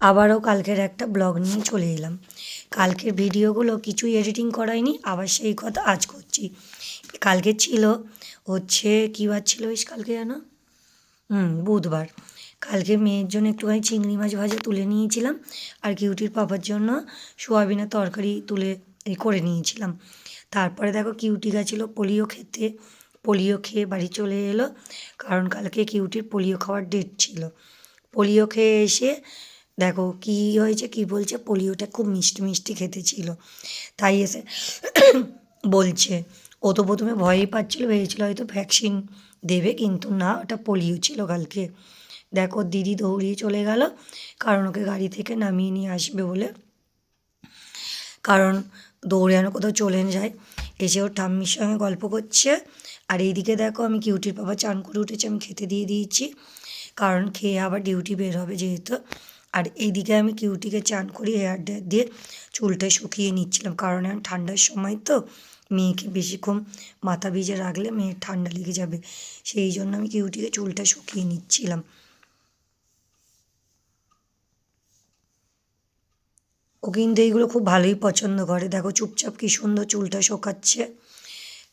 আবারও কালকের একটা ব্লগ নিয়ে চলে এলাম। কালকের ভিডিওগুলো কিছুই এডিটিং করাইনি, আবার সেই কথা আজ করছি। কালকে ছিল হচ্ছে, কী বার ছিল বেশ কালকে জানো? হুম, বুধবার। কালকে মেয়ের জন্য একটুখানি চিংড়ি মাছ ভাজা তুলে নিয়েছিলাম, আর কিউটির পাপার জন্য সোয়াবিনের তরকারি তুলে করে নিয়েছিলাম। তারপরে দেখো কিউটি গেছিল পোলিও খেতে, পোলিও খেয়ে বাড়ি চলে এলো, কারণ কালকে কিউটির পোলিও খাওয়ার ডেট ছিল। পোলিও খেয়ে এসে দেখো কী হয়েছে, কী বলছে? পোলিওটা খুব মিষ্টি মিষ্টি খেতে ছিল। তাই এসে বলছে, ও তো প্রথমে ভয়ই পাচ্ছিলো, ভেবেছিলো হয়তো ভ্যাকসিন দেবে, কিন্তু না, ওটা পোলিও ছিল কালকে। দেখো দিদি দৌড়িয়ে চলে গেল, কারণ ওকে গাড়ি থেকে নামিয়ে নিয়ে আসবে বলে। কারণ দৌড়ে যেন কোথাও চলে যায়। এসে ওর ঠাম্মির সঙ্গে গল্প করছে। আর এইদিকে দেখো আমি কিউটির বাবা চান করে উঠেছে, আমি খেতে দিয়ে দিয়েছি। কারণ খেয়ে আবার ডিউটি বের হবে যেহেতু। আর এইদিকে আমি কিউটিকে চান করি হেয়ার ড্রায়ার দিয়ে চুলটা শুকিয়ে নিচ্ছিলাম। কারণ এখন ঠান্ডার সময় তো মেয়েকে বেশিক্ষণ মাথা ভিজে রাখলে মেয়ের ঠান্ডা লেগে যাবে। সেই জন্য আমি কিউটিকে চুলটা শুকিয়ে নিচ্ছিলাম। ও কিন্তু এইগুলো খুব ভালোই পছন্দ করে। দেখো চুপচাপ কী সুন্দর চুলটা শোকাচ্ছে।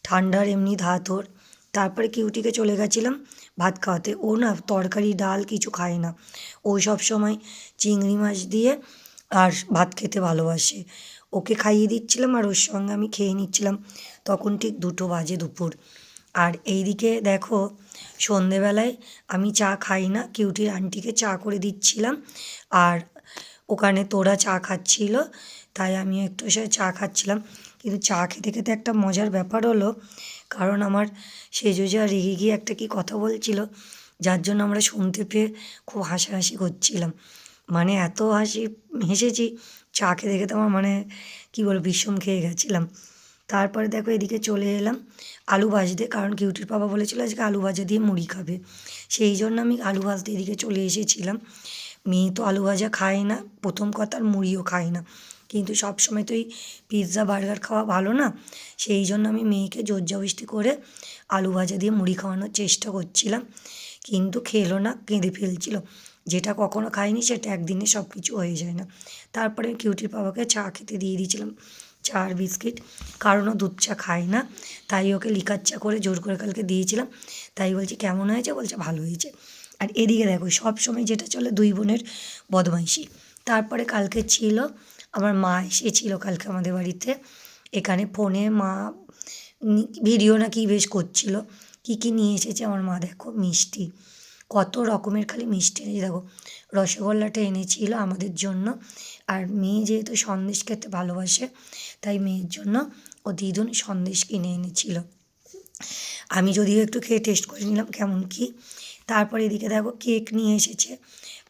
ঠান্ডার এমনি ধাত ওর তারপরে কিউটিকে চলে গেছিলাম। ভাত খাওয়াতে। ও না তরকারি, ডাল কিছু খায় না। ও সব সময় চিংড়ি মাছ দিয়ে আর ভাত খেতে ভালোবাসে। ওকে খাইয়ে দিচ্ছিলাম আর ওর সঙ্গে আমি খেয়ে নিচ্ছিলাম। তখন ঠিক দুটো বাজে দুপুর। আর এইদিকে দেখো, সন্ধেবেলায় আমি চা খাই না, কিউটির আন্টিকে চা করে দিচ্ছিলাম। আর ওখানে তোরা চা খাচ্ছিল, তাই আমি একটু সে চা খাচ্ছিলাম। কিন্তু চা খেতে খেতে একটা মজার ব্যাপার হলো, কারণ আমার সেজোজা রেগে গিয়ে একটা কি কথা বলছিল, যার জন্য আমরা শুনতে পেয়ে খুব হাসাহাসি করছিলাম। মানে এত হাসি, হেসেছি, চা খেতে খেতে আমার মানে কী বলব, বিষম খেয়ে গেছিলাম। তারপরে দেখো এদিকে চলে এলাম আলু ভাজতে, কারণ কিউটির বাবা বলেছিল আজকে আলু ভাজা দিয়ে মুড়ি খাবে। সেই জন্য আমি আলু ভাজতে এদিকে চলে এসেছিলাম। মেয়ে তো আলু ভাজা খায় না, প্রথম কথা আর মুড়িও খায় না। কিন্তু সব সময় তো এই পিৎজা বার্গার খাওয়া ভালো না। সেই জন্য আমি মেয়েকে জোরজবস্তি করে আলু ভাজা দিয়ে মুড়ি খাওয়ানোর চেষ্টা করছিলাম। কিন্তু খেলো না, কেঁদে ফেলছিল। যেটা কখনো খাইনি, সেটা একদিনে সব কিছু হয়ে যায় না। তারপরে কিউটির বাবাকে চা খেতে দিয়ে দিয়েছিলাম। চা আর বিস্কিট। কারণ ও দুধ চা খায় না। তাই ওকে লিকার চা করে জোর করে কালকে দিয়েছিলাম। তাই বলছি, কেমন হয়েছে? বলছে, ভালো হয়েছে। আর এদিকে দেখো সব সময় যেটা চলে দুই বোনের বদমাইশি। তারপরে কালকে ছিল আমার মা এসেছিল কালকে আমাদের বাড়িতে। এখানে ফোনে মা ভিডিও না কি বেশ করছিল। কী কী নিয়ে এসেছে আমার মা দেখো, মিষ্টি। কত রকমের খালি মিষ্টি এনেছে। দেখো, রসগোল্লাটা এনেছিল আমাদের জন্য। আর মেয়ে যেহেতু সন্দেশ খেতে ভালোবাসে, তাই মেয়ের জন্য ও দিদুন সন্দেশ কিনে এনেছিল। আমি যদিও একটু খেয়ে টেস্ট করে নিলাম কেমন কী। তারপরে এদিকে দেখো কেক নিয়ে এসেছে।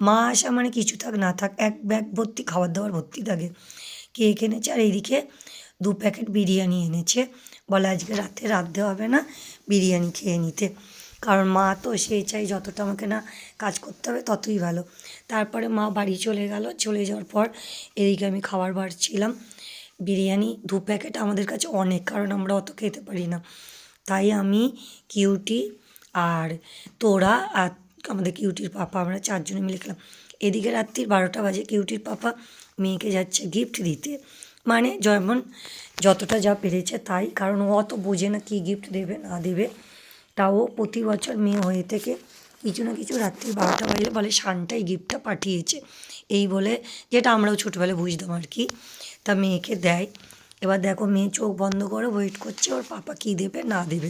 মা আসা মানে কিছু থাক, না থাক, এক ব্যাগ ভর্তি, খাবার দাবার ভর্তি থাকে। কেক এনেছে আর এইদিকে দু প্যাকেট বিরিয়ানি এনেছে। বলে আজকে রাতে রাঁধতে হবে না, বিরিয়ানি খেয়ে নিতে। কারণ মা তো সে চাই যতটা আমাকে না কাজ করতে হবে ততই ভালো। তারপরে মা বাড়ি চলে গেল। চলে যাওয়ার পর এদিকে আমি খাবার বাড়ছিলাম। বিরিয়ানি দু প্যাকেট আমাদের কাছে অনেক, কারণ আমরা অত খেতে পারি না। তাই আমি কিউটি আর তোরা আর আমাদের কিউটির পাপা, আমরা চারজনে মিলে খেলাম। এদিকে রাত্রির বারোটা বাজে কিউটির পাপা মেয়েকে যাচ্ছে গিফট দিতে। মানে যেমন যতটা যা পেরেছে তাই, কারণ ও অত বোঝে না কী গিফট দেবে, না দেবে। তাও প্রতি বছর মেয়ে হয়ে থেকে কিছু না কিছু রাত্রি বারোটা বাজলে বলে শানটাই গিফটটা পাঠিয়েছে। এই বলে যেটা আমরাও ছোটোবেলায় বুঝতাম আর কি, তা মেয়েকে দেয়। এবার দেখো মেয়ে চোখ বন্ধ করে ওয়েট করছে, ওর পাপা কী দেবে, না দেবে।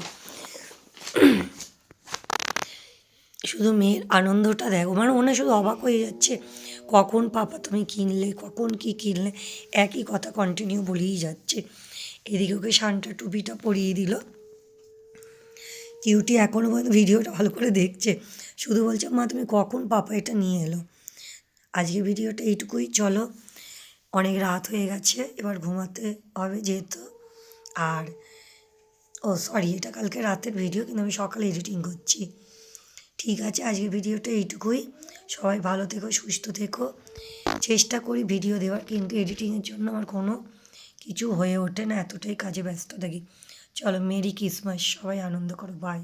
শুধু মেয়ের আনন্দটা দেখো। মানে ওনা শুধু অবাক হয়ে যাচ্ছে, কখন পাপা তুমি কিনলে, কখন কি কিনলে, একই কথা কন্টিনিউ বলেই যাচ্ছে। এদিকে ওকে শানটা, টুপিটা পরিয়ে দিল। কিউটি এখনও পর্যন্ত ভিডিওটা ভালো করে দেখছে। শুধু বলছে, মা, তুমি কখন পাপা এটা নিয়ে এলো? আজকে ভিডিওটা এইটুকুই। চলো, অনেক রাত হয়ে গেছে, এবার ঘুমাতে হবে যেহেতু। আর, ও সরি এটা কালকে রাতের ভিডিও, কিন্তু আমি সকালে এডিটিং করছি। ঠিক আছে, আজকের ভিডিওটা এইটুকুই। সবাই ভালো থেকো, সুস্থ থেকো। চেষ্টা করি ভিডিও দেওয়ার, কিন্তু এডিটিংয়ের জন্য আমার কোনো কিছু হয়ে ওঠে না, এতটাই কাজে ব্যস্ত থাকি। চলো, মেরি ক্রিসমাস, সবাই আনন্দ করো বাই